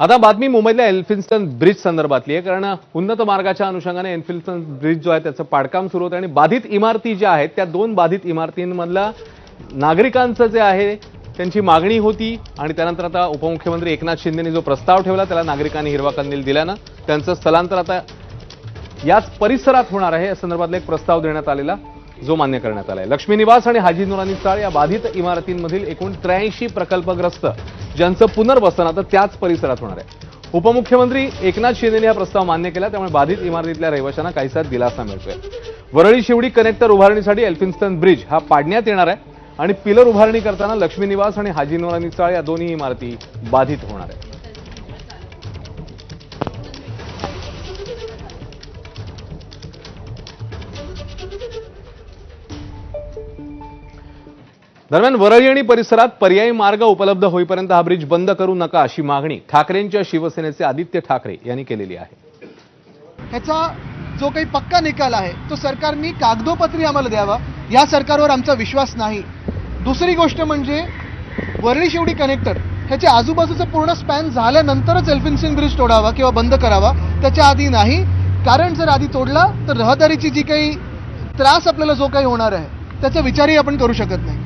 आता बातमी मुंबईतल्या एल्फिन्स्टन ब्रिज संदर्भातली आहे कारण उन्नत मार्गाच्या अनुषंगाने एल्फिन्स्टन ब्रिज जो आहे त्याचं पाडकाम सुरू होतं आणि बाधित इमारती ज्या आहेत त्या दोन बाधित इमारतींमधला नागरिकांचं जे आहे त्यांची मागणी होती आणि त्यानंतर आता उपमुख्यमंत्री एकनाथ शिंदेनी जो प्रस्ताव ठेवला त्याला नागरिकांनी हिरवा कंदील दिल्यानं त्यांचं स्थलांतर आता याच परिसरात होणार आहे या संदर्भातला एक प्रस्ताव देण्यात आलेला. जो मान्य करण्यात आला आहे लक्ष्मी निवास आणि हाजी नुरानी चाळ या बाधित इमारतींमधील एकूण त्र्याऐंशी प्रकल्पग्रस्त ज्यांचं पुनर्वसन आता त्याच परिसरात होणार आहे. उपमुख्यमंत्री एकनाथ शिंदेने हा प्रस्ताव मान्य केला त्यामुळे बाधित इमारतीतल्या रहिवाशांना काहीसा दिलासा मिळतोय. वरळी शिवडी कनेक्टर उभारणीसाठी एल्फिन्स्टन ब्रिज हा पाडण्यात येणार आहे आणि पिलर उभारणी करताना लक्ष्मी निवास आणि हाजी नुरानी चाळ या दोन्ही इमारती बाधित होणार आहेत. दरम्यान वरळी आणि परिसरात पर्यायी मार्ग उपलब्ध होईपर्यंत हा ब्रिज बंद करू नका अशी मागणी ठाकरेंच्या शिवसेनेचे आदित्य ठाकरे यांनी केलेली आहे. ह्याचा जो काही पक्का निकाल आहे तो सरकारनी कागदोपत्री आम्हाला द्यावा या सरकारवर आमचा विश्वास नाही. दुसरी गोष्ट म्हणजे वरळी शेवडी कनेक्टर ह्याच्या आजूबाजूचं पूर्ण स्पॅन झाल्यानंतरच एल्फिन्सिंग ब्रिज तोडावा किंवा बंद करावा त्याच्या आधी नाही. कारण जर आधी तोडला तर रहदारीची जी काही त्रास आपल्याला जो काही होणार आहे त्याचा विचारही आपण करू शकत नाही.